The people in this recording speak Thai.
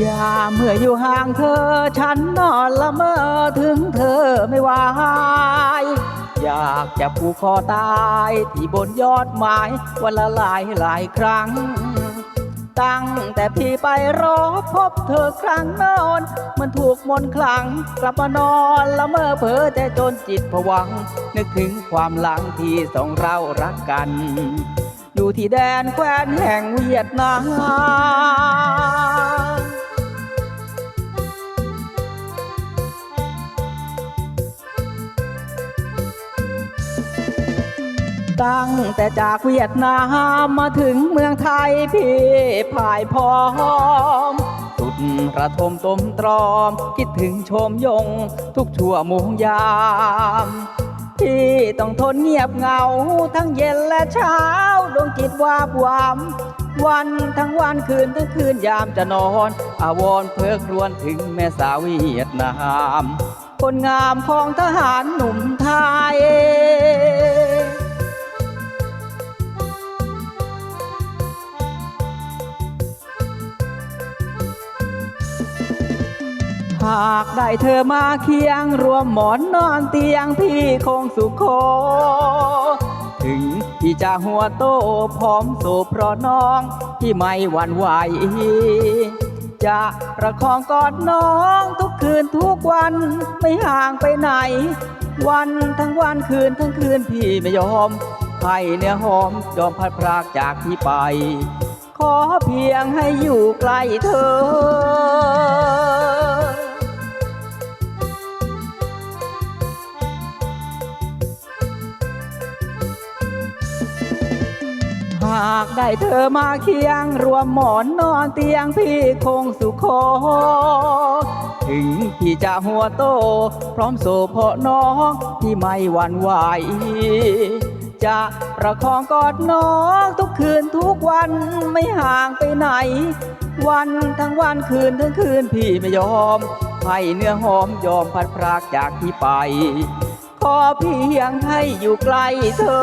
อย่าเมื่ออยู่ห่างเธอ ฉันนอนละเมอถึงเธอไม่ไหวอยากจะผูกคอตายที่บนยอดไม้วันละหลายหลายครั้ง ตั้งแต่พี่ไปรอพบเธอครั้งโนอนมันถูกมนต์ขลัง กลับมานอนละเมอเพ้อแต่จนจิตผวัง นึกถึงความหลังที่สองเรารักกัน อยู่ที่แดนแคว้นแห่งเวียดนาม ตั้งแต่จากเวียดนามมาถึงเมืองไทยพี่พ่ายพร้อม สุดระทมตมตรอม คิดถึงชมยง ทุกชั่วโมงยามที่ต้องทนเงียบเหงา ทั้งเย็นและเช้าดวงจิตวาบวามวันทั้งวันคืนทั้งคืนยามจะนอน อาวรณ์เพิกรวนถึงแม่สาวเวียดนามคนงามของทหารหนุ่มไทากได้เธอมาเคียง รวมหมอนนอนเตียงพี่คงสุขโคถึงพี่จะหัวโตพร้อมโศพเพราะน้องที่ไม่หวั่นไหว จะประคองกอดน้องทุกคืนทุกวันไม่ห่างไปไหน วันทั้งวันคืนทั้งคืนพี่ไม่ยอมให้เนื้อหอมยอมพัดพรากจากพี่ไป ขอเพียงให้อยู่ใกล้เธอากได้เธอมาเคียง รวมหมอนนอนเตียงพี่คงสุขโคถึงพี่จะหัวโต พร้อมโซเพาะน้องที่ไม่หวั่นไหวจะประคองกอดน้องทุกคืนทุกวันไม่ห่างไปไหน วันทั้งวันคืนทั้งคืนพี่ไม่ยอมให้เนื้อหอมยอมพัดพรากจากพี่ไป ขอเพียงให้อยู่ใกล้เธอ